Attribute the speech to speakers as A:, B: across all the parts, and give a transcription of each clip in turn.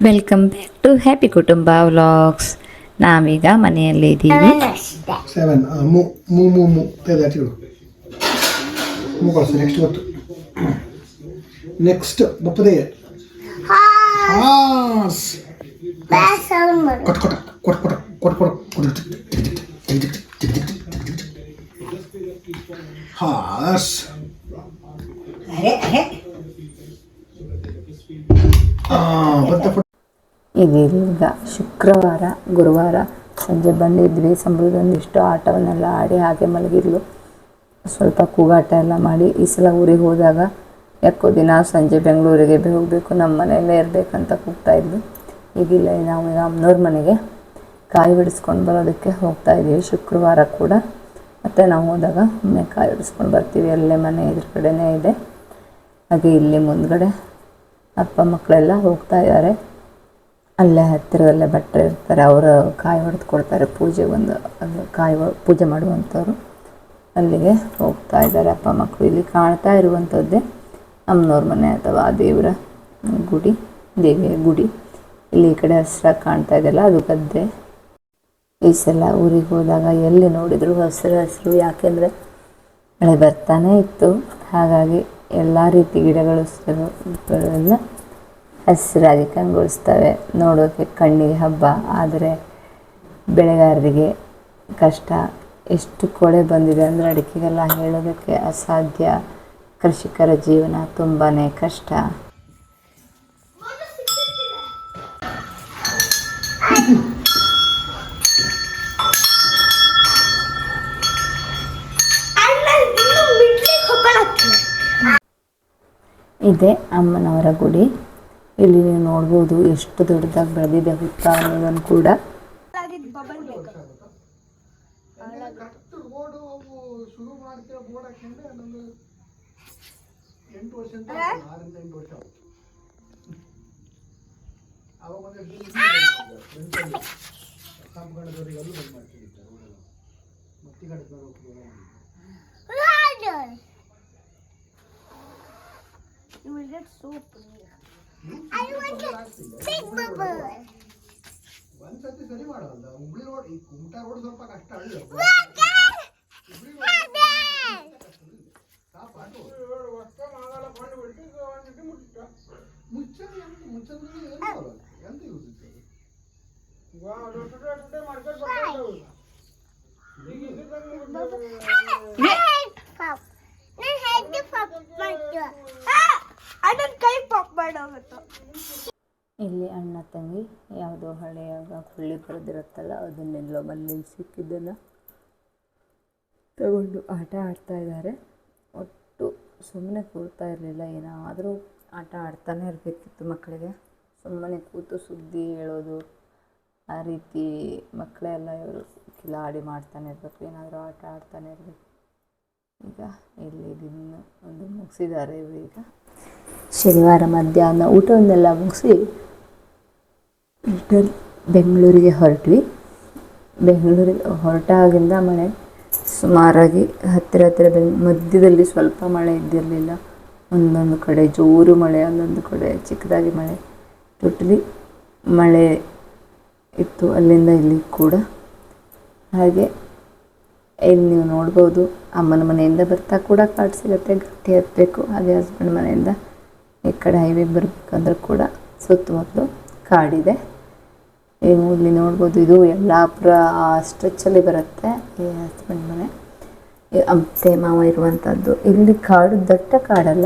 A: welcome back to happy Kutumba vlogs ನಾವೀಗ ಮನೆಯಲ್ಲಿ ಇದ್ದೀವಿ
B: ಸೆವೆನ್ ಮೂ ಮೂ ಮೂ ಮೂ ತೆಗೆದಾಟಿ ಇಡು ಮೂ ಕಳಿಸು ನೆಕ್ಸ್ಟ್ ಗೊತ್ತು ನೆಕ್ಸ್ಟ್ ಬಪ್ಪದೆ ಹಾಸ್ ಕೊಟ್ ಕೊಟ ಕೊಟ್ ಕೊಟ ಕೊಟ್ ಕೊಟ ಕೊಟ್ ಹಾಸ್ ಆ ಬಂತ ಫೋಟೋ
A: ಇದೀಗ ಶುಕ್ರವಾರ, ಗುರುವಾರ ಸಂಜೆ ಬಂದಿದ್ವಿ ಸಂಬಳದೊಂದಿಷ್ಟು ಆಟವನ್ನೆಲ್ಲ ಆಡಿ ಹಾಗೆ ಮಲಗಿದ್ಲು. ಸ್ವಲ್ಪ ಕೂಗಾಟ ಎಲ್ಲ ಮಾಡಿ ಈ ಸಲ ಊರಿಗೆ ಹೋದಾಗ ಯಾಕೋ ದಿನ ಸಂಜೆ ಬೆಂಗಳೂರಿಗೆ ಹೋಗಬೇಕು, ನಮ್ಮ ಮನೆಯಲ್ಲೇ ಇರಬೇಕಂತ ಕೂಗ್ತಾ ಇದ್ಲು ಈಗಿಲ್ಲ, ನಾವು ಈಗ ಅಮ್ಮನವ್ರ ಮನೆಗೆ ಕಾಯಿ ಬಿಡಿಸ್ಕೊಂಡು ಬರೋದಕ್ಕೆ ಹೋಗ್ತಾ ಇದ್ದೀವಿ. ಶುಕ್ರವಾರ ಕೂಡ. ಮತ್ತು ನಾವು ಹೋದಾಗ ಒಮ್ಮೆ ಕಾಯಿ ಬಿಡಿಸ್ಕೊಂಡು ಬರ್ತೀವಿ. ಅಲ್ಲೇ ಮನೆ ಎದುರುಗಡೆನೇ ಇದೆ. ಹಾಗೆ ಇಲ್ಲಿ ಮುಂದ್ಗಡೆ ಅಪ್ಪ ಮಕ್ಕಳೆಲ್ಲ ಹೋಗ್ತಾ ಇದ್ದಾರೆ. ಅಲ್ಲೇ ಹತ್ತಿರದಲ್ಲೇ ಭಟ್ರು ಇರ್ತಾರೆ, ಅವರು ಕಾಯಿ ಕೊಡ್ತಾರೆ ಪೂಜೆ ಒಂದು ಕಾಯಿ ಪೂಜೆ ಮಾಡುವಂಥವ್ರು. ಅಲ್ಲಿಗೆ ಹೋಗ್ತಾ ಇದ್ದಾರೆ ಅಪ್ಪ ಮಕ್ಕಳು ಇಲ್ಲಿ ಕಾಣ್ತಾ ಇರುವಂಥದ್ದೇ ಅಮ್ಮನವ್ರ ಮನೆ ಅಥವಾ ಆ ದೇವರ ಗುಡಿ, ದೇವಿಯ ಗುಡಿ. ಇಲ್ಲಿ ಈ ಕಡೆ ಹಸಿರಾಗಿ ಕಾಣ್ತಾ ಇದೆಯಲ್ಲ, ಅದು ಗದ್ದೆ. ಈ ಸಲ ಊರಿಗೆ ಹೋದಾಗ ಎಲ್ಲಿ ನೋಡಿದ್ರು ಹಸಿರು ಹಸಿರು, ಯಾಕೆಂದರೆ ಮಳೆ ಬರ್ತಾನೇ ಇತ್ತು. ಹಾಗಾಗಿ ಎಲ್ಲ ರೀತಿ ಗಿಡಗಳು ಹಸಿರಾಗಿ ಕಂಗೊಳಿಸ್ತವೆ ನೋಡೋಕೆ ಕಣ್ಣಿಗೆ ಹಬ್ಬ ಆದರೆ ಬೆಳೆಗಾರರಿಗೆ ಕಷ್ಟ. ಎಷ್ಟು ಕೊಳೆ ಬಂದಿದೆ ಅಂದರೆ ಅಡಿಕೆಗೆಲ್ಲ ಹೇಳೋದಕ್ಕೆ ಅಸಾಧ್ಯ. ಕೃಷಿಕರ ಜೀವನ ತುಂಬಾ ಕಷ್ಟ. ಇದೆ ಅಮ್ಮನವರ ಗುಡಿ. ಇಲ್ಲಿ ನೀವು ನೋಡ್ಬೋದು ಎಷ್ಟು ದೊಡ್ಡದಾಗಿ ಬೆಳೆದಿದೆ ಹುತ್ತ ಅನ್ನೋದನ್ನು ಕೂಡ
C: You will get soap. I want a big bubble.
B: ಒಂದ್ಸತಿ ಸರಿ ಮಾಡೋಲ್ಲ ಹುಬ್ಳಿ ರೋಡ್ ಈ ಕುಮಟಾ ರೋಡ್ ಸ್ವಲ್ಪ ಕಷ್ಟ ಹಳ್ಳಿ ಮುಚ್ಚಂದ್ರೆ ಎಂತ ಮುಚ್ಚಂದ್ರೆ ಏನು ಮಾಡೋಲ್ಲ ಎಂತ ಯೂಸ್ ಇತ್ತು
C: ಅದನ್ನ ಕೈ ಪಾಪ್ ಮಾಡೋಗುತ್ತೆ.
A: ಇಲ್ಲಿ ಅಣ್ಣ ತಂಗಿ, ಯಾವುದೋ ಹಳೆಯಾಗ ಕುಳ್ಳಿ ಬರೆದಿರುತ್ತಲ್ಲ, ಅದನ್ನೆಲ್ಲೋ ಮನೇಲಿ ಸಿಕ್ಕಿದ್ದನ್ನು ತಗೊಂಡು ಆಟ ಆಡ್ತಾ ಇದ್ದಾರೆ. ಒಟ್ಟು ಸುಮ್ಮನೆ ಕೂರ್ತಾ ಇರಲಿಲ್ಲ, ಏನಾದರೂ ಆಟ ಆಡ್ತಾನೆ ಇರಬೇಕಿತ್ತು ಮಕ್ಕಳಿಗೆ. ಸುಮ್ಮನೆ ಕೂತು ಸುದ್ದಿ ಹೇಳೋದು, ಆ ರೀತಿ ಮಕ್ಕಳೆಲ್ಲ ಇವರು ಕಿಲಾಡಿ ಮಾಡ್ತಾನೆ ಇರಬೇಕು, ಏನಾದರೂ ಆಟ ಆಡ್ತಾನೆ ಇರಬೇಕು. ಈಗ ಇಲ್ಲಿ ದಿನ ಒಂದು ಮುಗಿಸಿದ್ದಾರೆ ಇವರು ಈಗ. ಶನಿವಾರ ಮಧ್ಯಾಹ್ನ ಊಟವನ್ನೆಲ್ಲ ಮುಗಿಸಿ ರಿಟರ್ನ್ ಬೆಂಗಳೂರಿಗೆ ಹೊರಟ್ವಿ. ಬೆಂಗಳೂರಿಗೆ ಹೊರಟಾಗಿಂದ ಮಳೆ ಸುಮಾರಾಗಿ ಹತ್ತಿರ ಹತ್ತಿರ ಮಧ್ಯದಲ್ಲಿ ಸ್ವಲ್ಪ ಮಳೆ ಇದ್ದಿರಲಿಲ್ಲ. ಒಂದೊಂದು ಕಡೆ ಜೋರು ಮಳೆ, ಒಂದೊಂದು ಕಡೆ ಚಿಕ್ಕದಾಗಿ ಮಳೆ. ಟೋಟಲಿ ಮಳೆ ಇತ್ತು ಅಲ್ಲಿಂದ ಇಲ್ಲಿ ಕೂಡ. ಹಾಗೆ ಇಲ್ಲಿ ನೀವು ನೋಡ್ಬೋದು ಅಮ್ಮನ ಮನೆಯಿಂದ ಬರ್ತಾ ಕೂಡ ಕಾಡು ಸಿಗುತ್ತೆ. ಗಟ್ಟಿ ಹತ್ತಬೇಕು ಹಾಗೆ ಹಸ್ಬೆಂಡ್ ಮನೆಯಿಂದ ಈ ಕಡೆ ಹೈವೇ ಬರ್ಬೇಕಂದ್ರೆ ಕೂಡ ಸುತ್ತಮುತ್ತಲು ಕಾಡಿದೆ. ಏನು ಇಲ್ಲಿ ನೋಡ್ಬೋದು ಇದು ಯಲ್ಲಾಪುರ ಆ ಸ್ಟ್ರೆಚ್ಚಲ್ಲಿ ಬರುತ್ತೆ. ಈ ಹಸ್ಬೆಂಡ್ ಮನೆ. ಅಂತೆ ಮಾವ ಇರುವಂಥದ್ದು ಇಲ್ಲಿ ಕಾಡು ದಟ್ಟ ಕಾಡಲ್ಲ.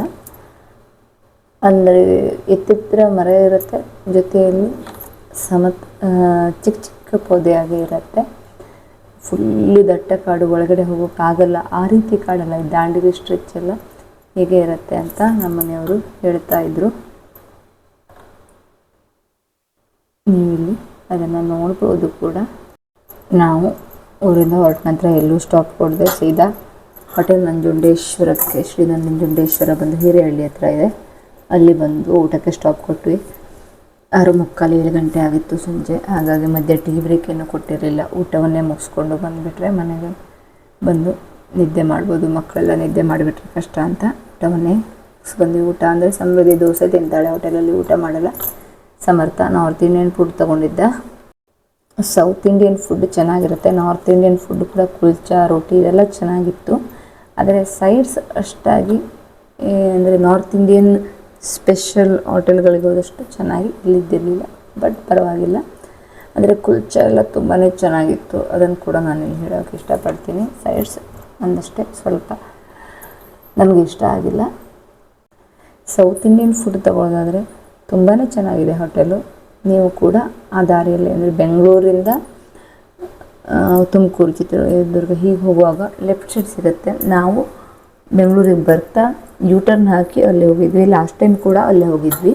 A: ಅಂದರೆ ಎತ್ತಿತ್ರ ಮರ ಇರುತ್ತೆ. ಜೊತೆಯಲ್ಲಿ ಸಮತ್ ಆ, ಚಿಕ್ಕ ಚಿಕ್ಕ ಪೊದೆಯಾಗಿ ಇರುತ್ತೆ. ಫುಲ್ಲು ದಟ್ಟ ಕಾಡು ಒಳಗಡೆ ಹೋಗೋಕ್ಕಾಗಲ್ಲ. ಆ ರೀತಿ ಕಾಡಲ್ಲ. ಈ ದಾಂಡಿಗೆ ಸ್ಟ್ರೆಚ್ ಎಲ್ಲ. ಹೀಗೆ ಇರುತ್ತೆ ಅಂತ ನಮ್ಮನೆಯವರು ಹೇಳ್ತಾ ಇದ್ರು. ನೀವಿಲ್ಲಿ ಅದನ್ನು ನೋಡ್ಬೋದು ಕೂಡ. ನಾವು ಊರಿಂದ ಹೊರಟ ನಂತರ ಎಲ್ಲೂ ಸ್ಟಾಪ್ ಕೊಡದೆ ಸೀದಾ ಹೋಟೆಲ್ ನಂಜುಂಡೇಶ್ವರಕ್ಕೆ ಶ್ರೀ ನಂಜುಂಡೇಶ್ವರ ಬಂದು ಹಿರೇಹಳ್ಳಿ ಹತ್ರ ಇದೆ. ಅಲ್ಲಿ ಬಂದು ಊಟಕ್ಕೆ ಸ್ಟಾಪ್ ಕೊಟ್ವಿ. ಆರು ಮುಕ್ಕಾಲು ಏಳು ಗಂಟೆ ಆಗಿತ್ತು ಸಂಜೆ. ಹಾಗಾಗಿ ಮಧ್ಯೆ ಟೀ ಬ್ರೇಕ್ ಏನು ಕೊಟ್ಟಿರಲಿಲ್ಲ. ಊಟವನ್ನೇ ಮುಗಿಸ್ಕೊಂಡು ಬಂದುಬಿಟ್ರೆ ಮನೆಗೆ ಬಂದು ನಿದ್ದೆ ಮಾಡ್ಬೋದು. ಮಕ್ಕಳೆಲ್ಲ ನಿದ್ದೆ ಮಾಡಿಬಿಟ್ರೆ ಕಷ್ಟ ಅಂತ. ಊಟವನ್ನೇ ಬಂದು ಊಟ ಅಂದರೆ ಸಮೃದ್ಧಿ ದೋಸೆ ತಿಂತಾಳೆ. ಹೋಟೆಲಲ್ಲಿ ಊಟ ಮಾಡಲ್ಲ. ಸಮರ್ಥ ನಾರ್ತ್ ಇಂಡಿಯನ್ ಫುಡ್ ತೊಗೊಂಡಿದ್ದ. ಸೌತ್ ಇಂಡಿಯನ್ ಫುಡ್ ಚೆನ್ನಾಗಿರುತ್ತೆ. ನಾರ್ತ್ ಇಂಡಿಯನ್ ಫುಡ್ ಕೂಡ ಕುಲ್ಚಾ, ರೋಟಿ ಇದೆಲ್ಲ ಚೆನ್ನಾಗಿತ್ತು. ಆದರೆ ಸೈಡ್ಸ್ ಅಷ್ಟಾಗಿ ಅಂದರೆ ನಾರ್ತ್ ಇಂಡಿಯನ್ ಸ್ಪೆಷಲ್ ಹೋಟೆಲ್ಗಳಿಗೆ ಹೋದಷ್ಟು ಚೆನ್ನಾಗಿ ಇಲ್ಲಿದ್ದಿರಲಿಲ್ಲ ಬಟ್ ಪರವಾಗಿಲ್ಲ. ಅಂದರೆ ಕುಲ್ಚಾ ಎಲ್ಲ ತುಂಬಾ ಚೆನ್ನಾಗಿತ್ತು. ಅದನ್ನು ಕೂಡ ನಾನು ಹೇಳೋಕ್ಕೆ ಇಷ್ಟಪಡ್ತೀನಿ. ಸೈಡ್ಸ್ ಒಂದಷ್ಟೇ ಸ್ವಲ್ಪ ನಮಗೆ ಇಷ್ಟ ಆಗಿಲ್ಲ. ಸೌತ್ ಇಂಡಿಯನ್ ಫುಡ್ ತಗೊಳ್ಳೋದಾದರೆ ತುಂಬಾ ಚೆನ್ನಾಗಿದೆ ಹೋಟೆಲು ನೀವು ಕೂಡ ಆ ದಾರಿಯಲ್ಲಿ, ಅಂದರೆ ಬೆಂಗಳೂರಿಂದ ತುಮಕೂರು, ಚಿತ್ರದುರ್ಗ ಹೀಗೆ ಹೋಗುವಾಗ ಲೆಫ್ಟ್ ಸೈಡ್ ಸಿಗುತ್ತೆ. ನಾವು ಬೆಂಗಳೂರಿಗೆ ಬರ್ತಾ ಯೂ ಟರ್ನ್ ಹಾಕಿ ಅಲ್ಲಿ ಹೋಗಿದ್ವಿ. ಲಾಸ್ಟ್ ಟೈಮ್ ಕೂಡ ಅಲ್ಲೇ ಹೋಗಿದ್ವಿ.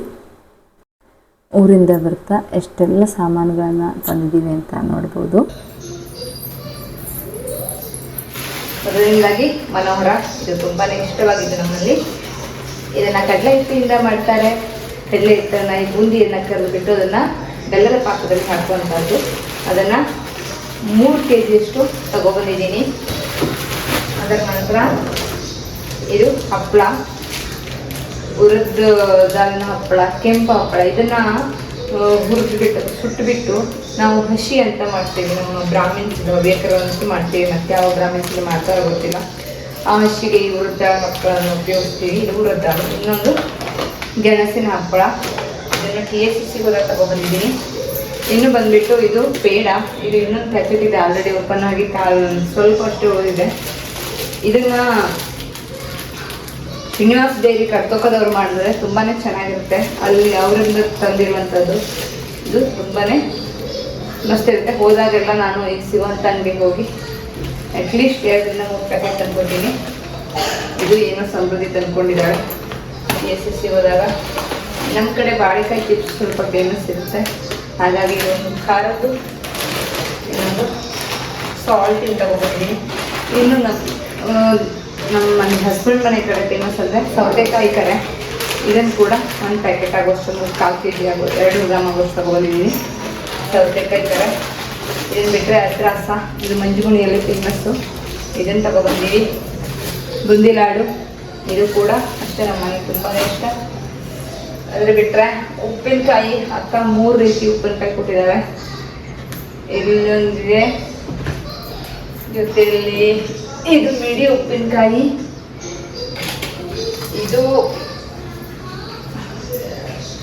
A: ಊರಿಂದ ಬರ್ತಾ ಎಷ್ಟೆಲ್ಲ ಸಾಮಾನುಗಳನ್ನು ತಂದಿದ್ದೀವಿ ಅಂತ ನೋಡ್ಬೋದು.
D: ಅದರಿಂದಾಗಿ ಮನೋಹರ, ಇದು ತುಂಬಾ ಇಷ್ಟವಾಗಿದ್ದು ನಮ್ಮಲ್ಲಿ. ಇದನ್ನ ಕಡಲೆ ಹಿಟ್ಟಿನಿಂದ ಮಾಡ್ತಾರೆ. ಕಡಲೆ ಹಿಟ್ಟನ್ನ ಈ ಬೂಂದಿಯನ್ನ ಕರೆದು ಬಿಟ್ಟು ಅದನ್ನ ಬೆಲ್ಲದ ಪಾಕದಲ್ಲಿ ಹಾಕುವಂಥದ್ದು ಅದನ್ನ ಮೂರು ಕೆ ಜಿಯಷ್ಟು ತಗೊಬಂದಿದ್ದೀನಿ. ಅದರ ನಂತರ ಇದು ಹಪ್ಪಳ ಉರಿದ ದಾಲಿನ ಹಪ್ಪಳ, ಕೆಂಪು ಹಪ್ಪಳ, ಇದನ್ನ ಹುರಿದು ಬಿಟ್ಟು ಸುಟ್ಟು ಬಿಟ್ಟು ನಾವು ಹಸಿ ಅಂತ ಮಾಡ್ತೀವಿ. ನಮ್ಮ ಬ್ರಾಹ್ಮಿನ್ಸ್ ಬೇಕರಂತೂ ಮಾಡ್ತೀವಿ. ಮತ್ತೆ ಯಾವ ಬ್ರಾಹ್ಮಿನ್ಸ್ ಮಾಡ್ತಾರೋ ಗೊತ್ತಿಲ್ಲ. ಆ ಹಸಿಗೆ ಈ ಹುರಿದ ಹಪ್ಪಳನ್ನು ಉಪಯೋಗಿಸ್ತೀವಿ. ಇದು ಹುರಿದ ಇನ್ನೊಂದು ಗೆಣಸಿನ ಹಪ್ಪಳ. ಇದನ್ನು ಕೆ ಎಸ್ ಸಿ ಕೂಡ ತಗೊಬಂದಿದ್ದೀನಿ ಇನ್ನು ಬಂದ್ಬಿಟ್ಟು ಇದು ಪೇಡ. ಇದು ಇನ್ನೊಂದು ಪ್ಯಾಕೆಟ್ ಇದೆ. ಆಲ್ರೆಡಿ ಓಪನ್ ಆಗಿ ಸ್ವಲ್ಪ ಅಷ್ಟು ಇದೆ. ಇದನ್ನ ಶ್ರೀನಿವಾಸ್ ಡೈರಿ ಕರ್ತೋಕದವ್ರು ಮಾಡಿದ್ರೆ ತುಂಬಾನೇ ಚೆನ್ನಾಗಿರುತ್ತೆ. ಅಲ್ಲಿ ಅವರಿಂದ ತಂದಿರುವಂಥದ್ದು. ಇದು ತುಂಬಾನೇ ಮಸ್ತ್ ಇರುತ್ತೆ. ಹೋದಾಗೆಲ್ಲ ನಾನು ಈಗ ಸಿಗುವಂಥ ಅಂಗಡಿಗೆ ಹೋಗಿ ಅಟ್ಲೀಸ್ಟ್ ಎರಡರಿಂದ ಮೂರು ಪ್ಯಾಕೆಟ್ ತಂದ್ಕೊತೀನಿ ಇದು ಏನೋ ಸಮೃದ್ಧಿ ತಂದ್ಕೊಂಡಿದ್ದಾಳೆ. ಎಸ್ ಎಸ್ ಸಿ ಹೋದಾಗ ನಮ್ಮ ಕಡೆ ಬಾಳೆಕಾಯಿ ಚಿಪ್ಸ್ ಸ್ವಲ್ಪ ಫೇಮಸ್ ಇರುತ್ತೆ. ಹಾಗಾಗಿ ಇದೊಂದು ಖಾರದ್ದು, ಇನ್ನೊಂದು ಸಾಲ್ಟಿನ ಇಂದ ತಗೊಂಡಿದ್ದೀನಿ ಇನ್ನು ನಮ್ಮ ನಮ್ಮ ಮನೆ ಹಸ್ಬೆಂಡ್ ಮನೆ ಕಡೆ ಫೇಮಸ್ ಅಂದರೆ ಸೌತೆಕಾಯಿ ಕರೆ ಇದನ್ನು ಕೂಡ ಒಂದು ಪ್ಯಾಕೆಟ್ ಆಗೋಷ್ಟು ಒಂದು ಕಾಲು ಕೆ ಜಿ ಆಗೋ, ಎರಡು ಗ್ರಾಮ್ ಆಗೋಷ್ಟು ತಗೊಂಡಿದ್ದೀನಿ ಸೌತೆಕಾಯಿ ಕರೆ ಇದನ್ನು ಬಿಟ್ಟರೆ ಅದ್ರಾಸ ಇದು ಮಂಜುಗುಣಿಯಲ್ಲಿ ಫೇಮಸ್ಸು ಇದನ್ನು ತಗೊಬಂದೀವಿ ಬುಂದಿ ಲಾಡು, ಇದು ಕೂಡ ಅಷ್ಟೇ ನಮ್ಮ ಮನೆಗೆ ತುಂಬಾ ಇಷ್ಟ. ಅದ್ರ ಬಿಟ್ಟರೆ ಉಪ್ಪಿನಕಾಯಿ, ಅಕ್ಕ ಮೂರು ರೀತಿ ಉಪ್ಪಿನಕಾಯಿ ಕೊಟ್ಟಿದ್ದಾವೆ ಇಲ್ಲೊಂದಿದೆ ಜೊತೆಯಲ್ಲಿ ಇದು ಮಿಡಿ ಉಪ್ಪಿನಕಾಯಿ. ಇದು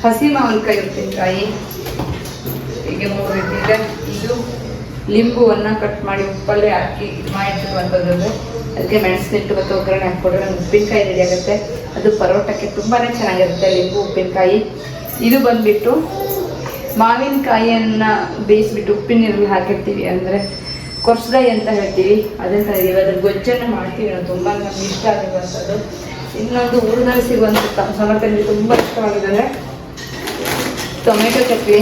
D: ಹಸಿ ಮಾವಿನಕಾಯಿ ಉಪ್ಪಿನಕಾಯಿ. ಹೀಗೆ ಮೂರು ರೀತಿ ಇದೆ ಇದು ಲಿಂಬುವನ್ನು ಕಟ್ ಮಾಡಿ ಉಪ್ಪಲ್ಲೇ ಹಾಕಿ ಇದು ಮಾಡಿಟ್ಟಿರುವಂಥದ್ದು ಅದಕ್ಕೆ ಮೆಣಸಿನಿಟ್ಟು ಮತ್ತು ಒಗ್ಗರಣೆ ಹಾಕ್ಕೊಡ್ರೆ ಉಪ್ಪಿನಕಾಯಿ ರೆಡಿ ಆಗುತ್ತೆ. ಅದು ಪರೋಟಕ್ಕೆ ತುಂಬಾ ಚೆನ್ನಾಗಿರುತ್ತೆ ಲಿಂಬು ಉಪ್ಪಿನಕಾಯಿ. ಇದು ಬಂದುಬಿಟ್ಟು ಮಾವಿನಕಾಯಿಯನ್ನು ಬೇಯಿಸಿಬಿಟ್ಟು ಉಪ್ಪಿನ ನೀರಲ್ಲಿ ಹಾಕಿರ್ತೀವಿ ಅಂದರೆ ಕೊರ್ಸದಾಯಿ ಅಂತ ಹೇಳ್ತೀವಿ. ಅದನ್ನು ತಂದಿದ್ದೀವಿ ಅದ್ರ ಗೊಜ್ಜನ್ನು ಮಾಡ್ತೀವಿ. ನಾವು ತುಂಬ ನಮ್ಗೆ ಇಷ್ಟ ಆಗಿರುವಂಥದ್ದು. ಇನ್ನೊಂದು ಊರಿನಲ್ಲಿ ಸಿಗುವಂಥ ಸಮರ್ಥನಿಗೆ ತುಂಬ ಇಷ್ಟವಾಗಿದ್ದಾರೆ ಟೊಮೆಟೊ ಚಕ್ಲಿ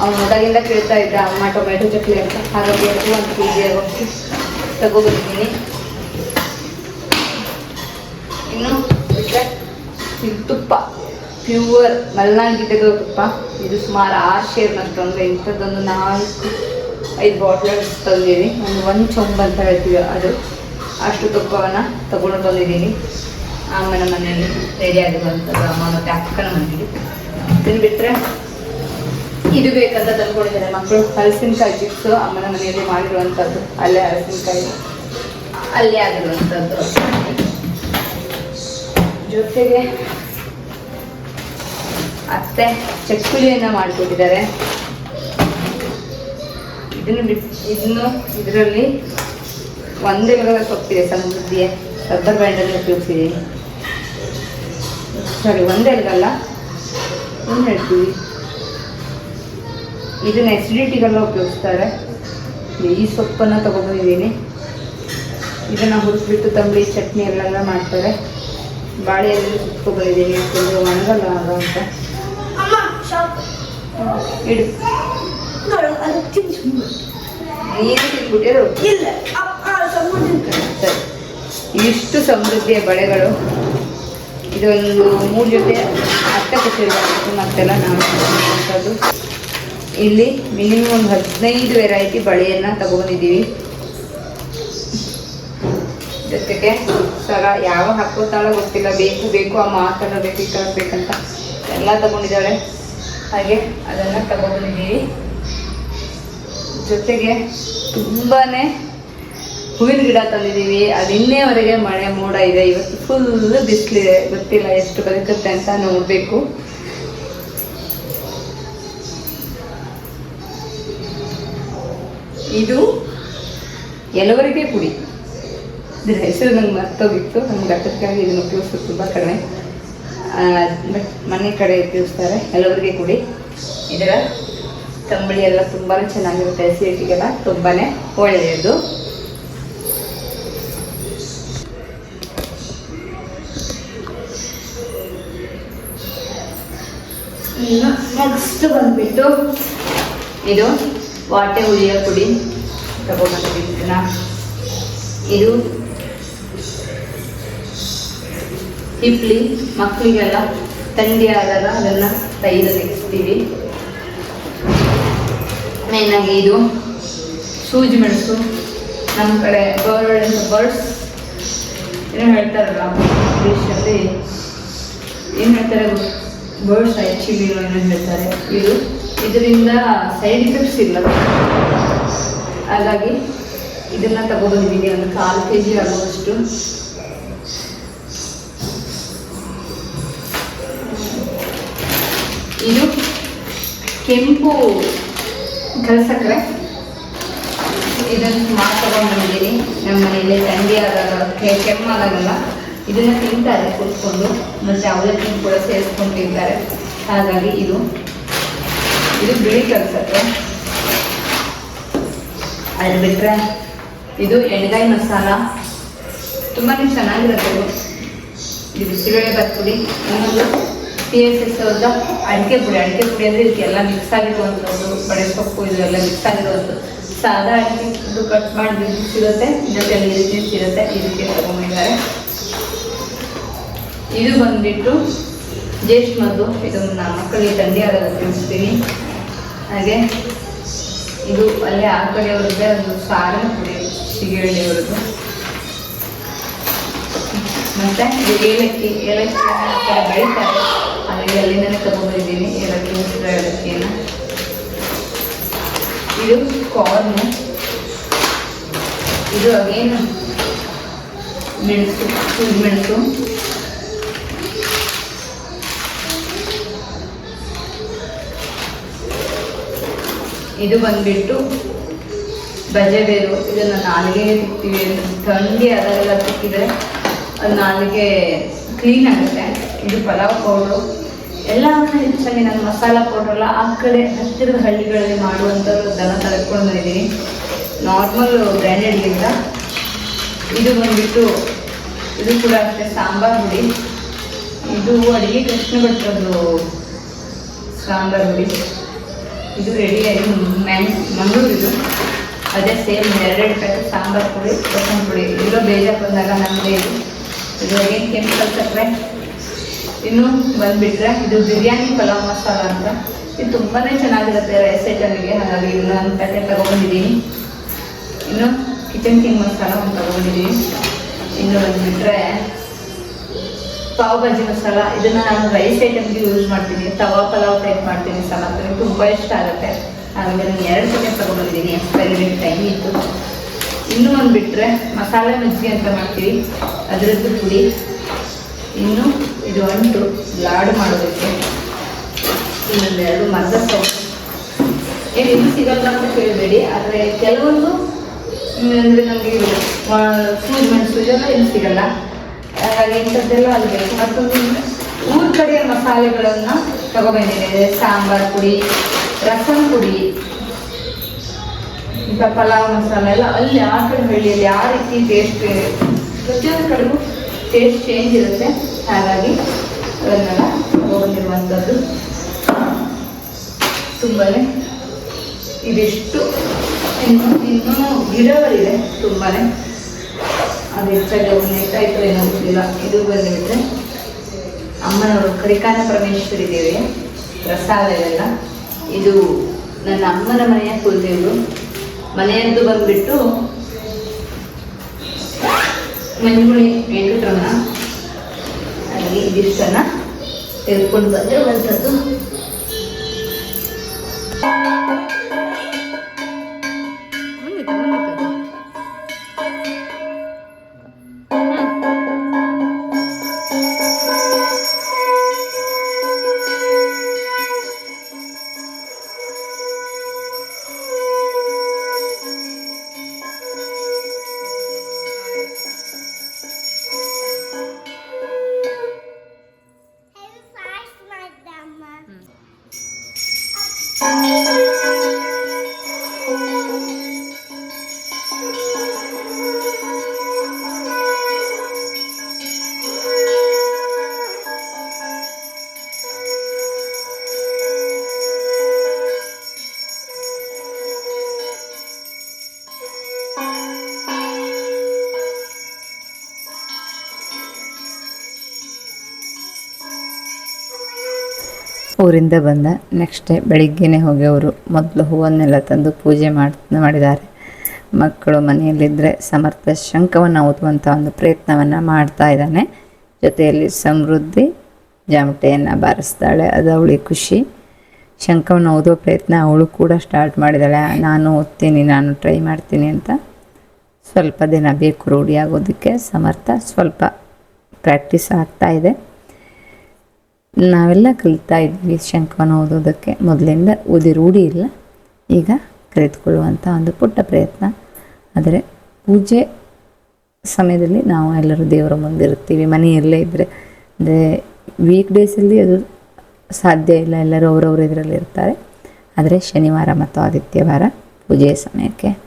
D: ಅವ್ನು ಮೊದಲಿಂದ ಕೇಳ್ತಾ ಇದ್ದ, ಅಮ್ಮ, ಟೊಮೆಟೊ ಚಕ್ಲಿ ಅಂತ. ಹಾಗಾಗಿ ಅದು ಒಂದು ಕೆ ಜಿ ಆಗಿ ತಗೋಬರ್ತೀನಿ ಇನ್ನು ಇದು ತುಪ್ಪ ಪ್ಯೂವರ್ ಮಲ್ನಾಡ್ ಗಿಡದ ತುಪ್ಪ. ಇದು ಸುಮಾರು ಆರು ಶೇರ್ ಅಂದರೆ ಇಂಥದ್ದೊಂದು ನಾಲ್ಕು ಐದು ಬಾಟ್ಲ್ ತಂದಿದ್ದೀನಿ. ಒಂದು ಒಂದು ಚೊಂಬು ಅಂತ ಹೇಳ್ತೀವಿ ಅದು. ಅಷ್ಟು ತುಪ್ಪವನ್ನು ತಗೊಂಡು ಬಂದಿದ್ದೀನಿ ಅಮ್ಮನ ಮನೆಯಲ್ಲಿ ರೆಡಿ ಆಗಿರುವಂಥದ್ದು ಅಮ್ಮ ಮತ್ತು ಅಕ್ಕನ ಮನೆಯಲ್ಲಿ. ಇದನ್ನು ಬಿಟ್ಟರೆ ಇದು ಬೇಕಂತ ತಂದ್ಕೊಂಡಿದ್ದಾರೆ ಮಕ್ಕಳು. ಹಲಸಿನಕಾಯಿ ಚಿಪ್ಸು ಅಮ್ಮನ ಮನೆಯಲ್ಲಿ ಮಾಡಿರುವಂಥದ್ದು ಅಲ್ಲೇ ಹಲಸಿನಕಾಯಿ. ಅಲ್ಲೇ ಆಗಿರುವಂಥದ್ದು ಜೊತೆಗೆ ಅತ್ತೆ ಚಕ್ಕುಲಿಯನ್ನು ಮಾಡಿಕೊಟ್ಟಿದ್ದಾರೆ. ಇದನ್ನು ಬಿಟ್ಟು ಇದನ್ನು ಇದರಲ್ಲಿ ಒಂದೆಲಗದ ಸೊಪ್ಪಿದೆ ಸಮೃದ್ಧಿಯ ರಬ್ಬರ್ ಬ್ಯಾಂಡಲ್ಲಿ ಉಪಯೋಗಿಸಿದೆ. ಸಾರಿ ಒಂದೆಲಗಲ್ಲ ಏನು ಹೇಳ್ತೀವಿ ಇದನ್ನು ಎಸಿಡಿಟಿಗೆಲ್ಲ ಉಪಯೋಗಿಸ್ತಾರೆ. ಈ ಸೊಪ್ಪನ್ನು ತೊಗೊಂಡಿದ್ದೀನಿ ಇದನ್ನು ಹುರಿದ್ಬಿಟ್ಟು ತಂಬಳಿ ಚಟ್ನಿ ಎಲ್ಲ ಮಾಡ್ತಾರೆ. ಬಾಳೆಯಲ್ಲಿ ಸುತ್ತು ಬಂದಿದ್ದೀನಿ ಒಣಗಲ್ಲ ಆಗ ಅಂತ ಇಡು.
C: ಅದು
D: ನೀನು
C: ಇಲ್ಲ ಅಪ್ಪ ಸಮೃದ್ಧಿ
D: ಸರಿ. ಇಷ್ಟು ಸಮೃದ್ಧಿಯ ಬಳೆಗಳು. ಇದೊಂದು ಮೂರು ಜೊತೆ ಅರ್ಥ ಕೊಟ್ಟಿರುವಂಥದ್ದು ಮತ್ತೆಲ್ಲ ನಾವು ಮಾಡುವಂಥದ್ದು ಇಲ್ಲಿ ಮಿನಿಮಮ್ ಒಂದು ಹದಿನೈದು ವೆರೈಟಿ ಬಳೆಯನ್ನು ತಗೊಂಡಿದ್ದೀವಿ. ಜೊತೆಗೆ ಸರ ಯಾವ ಹಾಕೋತಾಳ ಗೊತ್ತಿಲ್ಲ. ಬೇಕು ಬೇಕು ಆ ಮಾತಾಡ ಬೇಕು ಈ ಥರ ಬೇಕಂತ ಎಲ್ಲ ತಗೊಂಡಿದ್ದಾಳೆ ಹಾಗೆ ಅದನ್ನು ತಗೊಬಂದಿದ್ದೀವಿ ಜೊತೆಗೆ ತುಂಬಾ ಹೂವಿನ ಗಿಡ ತಂದಿದ್ದೀವಿ. ಅದು ಇನ್ನೇವರೆಗೆ ಮಳೆ ಮೋಡ ಇದೆ. ಇವತ್ತು ಫುಲ್ ಬಿಸಿಲಿದೆ ಗೊತ್ತಿಲ್ಲ ಎಷ್ಟು ಬದುಕುತ್ತೆ ಅಂತ ನೋಡಬೇಕು. ಇದು ಎಲ್ಲವರಿಗೆ ಕುಡಿ ಇದ್ರ ಹೆಸರು ನಂಗೆ ಮರ್ತೋಗಿತ್ತು. ನಮ್ಗೆ ಅದಕ್ಕಾಗಿ ಇದನ್ನು ಉಪಯೋಗಿಸೋದು ತುಂಬ ಕಡಿಮೆ. ಮನೆ ಕಡೆ ಉಪಯೋಗಿಸ್ತಾರೆ. ಎಲ್ಲವರಿಗೆ ಕುಡಿ ಇದರ ತಂಬಳಿ ಎಲ್ಲ ತುಂಬಾ ಚೆನ್ನಾಗಿರುತ್ತೆ ಅಸಿಡಿಟಿಗೆಲ್ಲ ತುಂಬಾ ಒಳ್ಳೆಯದು. ನೆಕ್ಸ್ಟ್ ಬಂದ್ಬಿಟ್ಟು ಇದು ವಾಟೆ ಹುಳಿಯ ಪುಡಿ ಇದನ್ನ. ಇದು ಹಿಪ್ಲಿ ಮಕ್ಕಳಿಗೆಲ್ಲ ಥಂಡಿ ಆದಾಗ ಅದನ್ನು ತೈಲ ನೆನೆಸ್ತೀವಿ ಮೇಯ್ನಾಗಿ ಇದು. ಸೂಜಿ ಮೆಣಸು. ನಮ್ಮ ಕಡೆ ಬರ್ಡ್ ಬರ್ಡ್ಸ್ ಏನೋ ಹೇಳ್ತಾರಲ್ಲ ಇಂಗ್ಲೀಷಲ್ಲಿ ಏನು ಹೇಳ್ತಾರೆ ಬರ್ಡ್ಸ್ ಆ್ಯಕ್ಚುಲಿ ಏನೋ ಹೇಳ್ತಾರೆ. ಇದು ಇದರಿಂದ ಸೈಡ್ ಎಫೆಕ್ಟ್ಸ್ ಇಲ್ಲ. ಹಾಗಾಗಿ ಇದನ್ನ ತಗೊಬಂದಿದ್ದೀನಿ ಒಂದು ಕಾಲು ಕೆ ಜಿ ಆಗುವಷ್ಟು. ಇದು ಕೆಂಪು ಕಲಸಕ್ಕರೆ ಇದನ್ನು ಸುಮಾರು ತಗೊಂಡ್ಬಂದಿದ್ದೀನಿ. ನಮ್ಮ ಮನೆಯಲ್ಲಿ ಥಂಡಿ ಆದಾಗ ಕೆ- ಆಗಲ್ಲ ಇದನ್ನು ತಿಂತಾರೆ, ಕೂತ್ಕೊಂಡು. ಮತ್ತು ಅವಲಕ್ಕಿ ಕೂಡ ಸೇರಿಸ್ಕೊಂಡು ತಿಂತಾರೆ. ಹಾಗಾಗಿ ಇದು ಇದು ಬಿಳಿ ಕಲಸಕ್ಕರೆ ಅದು ಬಿಟ್ಟರೆ ಇದು ಎಣ್ಗಾಯಿ ಮಸಾಲ. ತುಂಬಾ ಚೆನ್ನಾಗಿರುತ್ತೆ ಇದು. ಇದು ಬಿಸಿಬೇಳೆ ಬರ್ತೀವಿ ಇನ್ನೊಂದು ಟಿ ಎಸ್ ಎಸ್ ಅವ್ರದ ಅಡಿಕೆ ಪುಡಿ ಅಡಿಕೆ ಪುಡಿ ಅಂದರೆ ಇದಕ್ಕೆಲ್ಲ ಮಿಕ್ಸ್ ಆಗಿರುವಂಥದ್ದು ಬಡೆ ಸೊಪ್ಪು ಇದೆಲ್ಲ ಮಿಕ್ಸ್ ಆಗಿರುವಂಥದ್ದು. ಸಾದಾ ಅಡಿಕೆ ಕಟ್ ಮಾಡಿ ಇರುತ್ತೆ ಜೊತೆ ರೀತಿ ಇರುತ್ತೆ ಇದಕ್ಕೆ ತಗೊಂಡಿದ್ದಾರೆ ಇದು ಬಂದ್ಬಿಟ್ಟು ಮದ್ದು ಇದು ನಮ್ಮ ಮಕ್ಕಳಿಗೆ ಥಂಡಿ ಆಗೋದು ತಿನ್ನಿಸ್ತೀನಿ. ಹಾಗೆ ಇದು ಅಲ್ಲೇ ಆ ಕಡೆಯವ್ರದ್ದೇ ಒಂದು ಸಾರಿನ ಪುಡಿ ಸಿಗೇಳಿಯವ್ರದ್ದು ಮತ್ತೆ ಇದು ಏಲಕ್ಕಿ ಏಲಕ್ಕಿ ಬೆಳಿತಾರೆ. ಅಲ್ಲಿಂದಲೇ ತಗೊಂಡಿದ್ದೀನಿ ಎಲ್ಲ ಉಸಿರು ಏಲಕ್ಕಿಯನ್ನು ಇದು ಕಾರ್ನು ಇದು ಅಗೇನು ಮೆಣಸು ಸೂಜಿ ಮೆಣಸು ಇದು ಬಂದ್ಬಿಟ್ಟು ಬಜೆಬೇರು ಇದನ್ನ ನಾಲಿಗೆಗೆ ತಿಕ್ತೀವಿ ಥಂಡಿ ಅದೆಲ್ಲ ತಿಕ್ಕಿದ್ರೆ ಅದು ನಾಲಿಗೆ ಕ್ಲೀನ್ ಆಗುತ್ತೆ. ಇದು ಪಲಾವ್ ಪೌಡ್ರು ಎಲ್ಲವನ್ನು ಹೆಚ್ಚಾಗಿ ನಾನು ಮಸಾಲ ಪೌಡ್ರಲ್ಲ ಆ ಕಡೆ ಹತ್ತಿರದ ಹಳ್ಳಿಗಳಲ್ಲಿ ಮಾಡುವಂಥದ್ದು ದನ ತಳ್ಕೊಂಡು ಬಂದಿದ್ದೀನಿ. ನಾರ್ಮಲ್ ಬ್ರ್ಯಾಂಡೆಡ್ಗಿಂತ ಇದು ಬಂದ್ಬಿಟ್ಟು ಇದು ಕೂಡ ಅಷ್ಟೇ ಸಾಂಬಾರ್ ಹುಡಿ. ಇದು ಅಡುಗೆ ಕೃಷ್ಣ ಭಟ್ರದ್ದು ಸಾಂಬಾರ್ ಹುಡಿ. ಇದು ರೆಡಿ ಆಗಿ ಮ್ಯಾನ್ ಮಂಗಳೂರು ಇದು. ಅದೇ ಸೇಮ್ ಎರಡೆರಡು ಪ್ಯಾಕೆಟ್ ಸಾಂಬಾರು ಪುಡಿ ಕೊತ್ತಂಬರಿ ಪುಡಿ. ಇರೋ ಬೇಜಾರು ಬಂದಾಗ ನಮಗೆ ಇದು ಇದು ಕೆಮಿಕಲ್ ಸಕ್ಕರೆ ಇನ್ನು ಬಂದುಬಿಟ್ರೆ ಇದು ಬಿರಿಯಾನಿ ಪಲಾವ್ ಮಸಾಲ ಅಂತ. ಇದು ತುಂಬಾ ಚೆನ್ನಾಗಿರುತ್ತೆ ರೈಸ್ ಐಟಮಿಗೆ ಹಾಗಾಗಿ ಇದನ್ನ ಒಂದು ಪ್ಯಾಕೆಟ್ ತಗೊಂಡಿದ್ದೀನಿ. ಇನ್ನು ಕಿಚನ್ ಕಿಂಗ್ ಮಸಾಲ ಒಂದು ತೊಗೊಂಡಿದ್ದೀನಿ. ಇನ್ನು ಬಂದುಬಿಟ್ರೆ ಪಾವ್ ಭಾಜಿ ಮಸಾಲ. ಇದನ್ನು ನಾನು ರೈಸ್ ಐಟಮ್ಗೆ ಯೂಸ್ ಮಾಡ್ತೀನಿ. ತವಾ ಪಲಾವ್ ಟೈಪ್ ಮಾಡ್ತೀನಿ ಸಾಮಾನ್ಯ ತುಂಬ ಇಷ್ಟ ಆಗುತ್ತೆ. ಹಾಗಾಗಿ ನಾನು ಎರಡು ಪ್ಯಾಕೆಟ್ ತಗೊಂಡಿದ್ದೀನಿ. ಎಕ್ಸ್ಪೈರಿ ಟೈಮ್ ಇತ್ತು. ಇನ್ನೂ ಒಂದು ಬಿಟ್ಟರೆ ಮಸಾಲೆ ಮಜ್ಜಿಗೆ ಅಂತ ಮಾಡ್ತೀವಿ. ಅದರದ್ದು ಪುಡಿ. ಇನ್ನು ಇದು ಅಂಟು, ಲಾಡು ಮಾಡೋದಕ್ಕೆ. ಇನ್ನೊಂದೆರಡು ಮರದ ಸೊಪ್ಪು ಏನು ಇದು ಸಿಗಲ್ಲ ಅಂತ ಕೇಳಬೇಡಿ, ಆದರೆ ಕೆಲವೊಂದು ಅಂದರೆ ನಮಗೆ ಸೂಜ್ ಮೆಣಸು ಇದೆಲ್ಲ ಏನು ಸಿಗಲ್ಲ. ಹಾಗಾಗಿ ಇಂಥದ್ದೆಲ್ಲ ಅಲ್ಲಿ ಬೇಕು ಮತ್ತೊಂದು ಊರ ಕಡೆಯ ಮಸಾಲೆಗಳನ್ನು ತಗೊಬಂದಿದೆ ಸಾಂಬಾರ್ ಪುಡಿ, ರಸಂ ಪುಡಿ ಇಂಥ ಪಲಾವ್ ಮಸಾಲೆ ಎಲ್ಲ ಅಲ್ಲಿ ಆ ಕಡೆ ಹಳ್ಳಿಯಲ್ಲಿ ಯಾವ ರೀತಿ ಟೇಸ್ಟ್ ಪ್ರತಿಯೊಂದು ಕಡೆಗೂ ಟೇಸ್ಟ್ ಚೇಂಜ್ ಇರುತ್ತೆ. ಹಾಗಾಗಿ ಅದನ್ನೆಲ್ಲ ತಗೊಬಂದಿರುವಂಥದ್ದು ತುಂಬಾ ಇದೆಷ್ಟು ಇನ್ನು ಇನ್ನೂ ಗಿಡಗಳಿದೆ ತುಂಬಾ ಅದು ಹೆಚ್ಚಾಗಿ ಅವ್ರು ನೆಟ್ಟಾಯ್ತು ಏನೋ ಗೊತ್ತಿಲ್ಲ. ಇದು ಬಂದುಬಿಟ್ರೆ ಅಮ್ಮನವರು ಕರಿಕಾನ ಪರಮೇಶ್ವರಿ ದೇವಿ ಪ್ರಸಾದ ಇದೆಲ್ಲ. ಇದು ನನ್ನ ಅಮ್ಮನ ಮನೆಯ ಕುಲದೇವರು. ಮನೆಯದ್ದು ಬಂದ್ಬಿಟ್ಟು ಮಂಜುಳಿ ವೆಂಕಟರಮಣ. ಅಲ್ಲಿ ಇದಿಷ್ಟನ್ನು ತೆಗೆದುಕೊಂಡು ಬಂದಿರುವಂಥದ್ದು
A: ಊರಿಂದ ಬಂದ ನೆಕ್ಸ್ಟ್ ಡೇ ಬೆಳಿಗ್ಗೆನೇ ಹೋಗಿ ಅವರು ಮೊದಲು ಹೂವನ್ನೆಲ್ಲ ತಂದು ಪೂಜೆ ಮಾಡಿ, ಮಾಡಿದ್ದಾರೆ. ಮಕ್ಕಳು ಮನೆಯಲ್ಲಿದ್ದರೆ ಸಮರ್ಥ ಶಂಖವನ್ನು ಓದುವಂಥ ಒಂದು ಪ್ರಯತ್ನವನ್ನು ಮಾಡ್ತಾ ಇದ್ದಾನೆ. ಜೊತೆಯಲ್ಲಿ ಸಮೃದ್ಧಿ ಜಾಮಟೆಯನ್ನು ಬಾರಿಸ್ತಾಳೆ. ಅದು ಅವಳಿಗೆ ಖುಷಿ. ಶಂಖವನ್ನು ಓದೋ ಪ್ರಯತ್ನ ಅವಳು ಕೂಡ ಸ್ಟಾರ್ಟ್ ಮಾಡಿದ್ದಾಳೆ. ನಾನು ಓದ್ತೀನಿ ನಾನು ಟ್ರೈ ಮಾಡ್ತೀನಿ ಅಂತ ಸ್ವಲ್ಪ ದಿನ ಬೇಕು ರೂಢಿಯಾಗೋದಕ್ಕೆ ಸಮರ್ಥ ಸ್ವಲ್ಪ ಪ್ರಾಕ್ಟೀಸ್ ಆಗ್ತಾ ಇದೆ. ನಾವೆಲ್ಲ ಕಲಿತಾ ಇದ್ವಿ ಶಂಖವನ್ನು ಓದೋದಕ್ಕೆ ಮೊದಲಿಂದ ಓದಿ ರೂಢಿ ಇಲ್ಲ. ಈಗ ಕಲಿತುಕೊಳ್ಳುವಂಥ ಒಂದು ಪುಟ್ಟ ಪ್ರಯತ್ನ. ಆದರೆ ಪೂಜೆ ಸಮಯದಲ್ಲಿ ನಾವು ಎಲ್ಲರೂ ದೇವರ ಮುಂದಿರ್ತೀವಿ ಮನೆಯಲ್ಲೇ ಇದ್ದರೆ ಅಂದರೆ ವೀಕ್ ಡೇಸಲ್ಲಿ ಅದು ಸಾಧ್ಯ ಇಲ್ಲ. ಎಲ್ಲರೂ ಅವರವ್ರ ಇದರಲ್ಲಿ ಇರ್ತಾರೆ. ಆದರೆ ಶನಿವಾರ ಮತ್ತು ಆದಿತ್ಯವಾರ ಪೂಜೆಯ ಸಮಯಕ್ಕೆ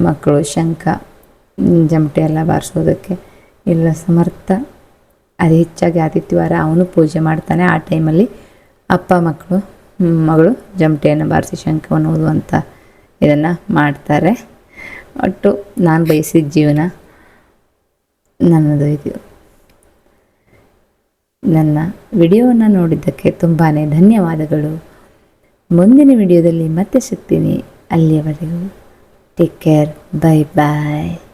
A: ಮಕ್ಕಳು ಶಂಖ, ಜಮಟೆ ಎಲ್ಲ ಬಾರಿಸೋದಕ್ಕೆ ಇಲ್ಲ ಸಮರ್ಥ ಅದು ಹೆಚ್ಚಾಗಿ ಆದಿತ್ಯವಾರ ಅವನು ಪೂಜೆ ಮಾಡ್ತಾನೆ. ಆ ಟೈಮಲ್ಲಿ ಅಪ್ಪ ಮಕ್ಕಳು ಮಗಳು ಜಮಟೆಯನ್ನು ಬಾರಿಸಿ ಶಂಖವನ್ನು ಓದುವಂಥ ಇದನ್ನು ಮಾಡ್ತಾರೆ. ಒಟ್ಟು ನಾನು ಬಯಸಿದ ಜೀವನ ನನ್ನದು ಇದು. ನನ್ನ ವಿಡಿಯೋವನ್ನು ನೋಡಿದ್ದಕ್ಕೆ ತುಂಬಾ ಧನ್ಯವಾದಗಳು. ಮುಂದಿನ ವಿಡಿಯೋದಲ್ಲಿ ಮತ್ತೆ ಸಿಗ್ತೀನಿ. ಅಲ್ಲಿಯವರೆಗೂ ಟೇಕ್ ಕೇರ್ ಬೈ ಬಾಯ್